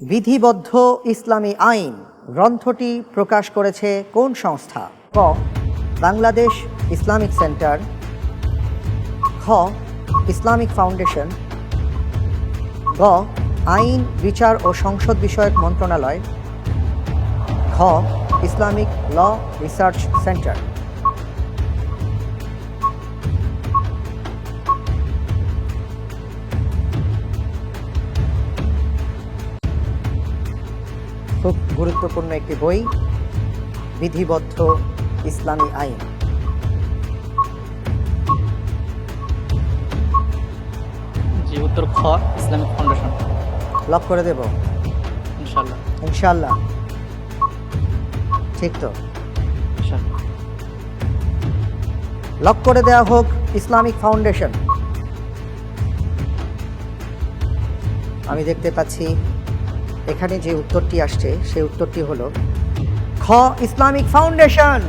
বিধিবদ্ধ ইসলামী আইন গ্রন্থটি প্রকাশ করেছে কোন সংস্থা? ক, বাংলাদেশ ইসলামিক সেন্টার। খ, ইসলামিক ফাউন্ডেশন। গ, আইন, বিচার ও সংসদ বিষয়ক মন্ত্রণালয়। ঘ, ইসলামিক ল রিসার্চ সেন্টার। খুব গুরুত্বপূর্ণ একটি বই বিধিবদ্ধ ইসলামী আইন। জি উত্তর খ ইসলামিক ফাউন্ডেশন। লক করে দেব? ইনশাল্লাহ ইনশাল্লাহ ঠিক তো? লক করে দেওয়া হোক ইসলামিক ফাউন্ডেশন। আমি দেখতে পাচ্ছি এখানে যে উত্তরটি আসছে সেই উত্তরটি হলো খ ইসলামিক ফাউন্ডেশন।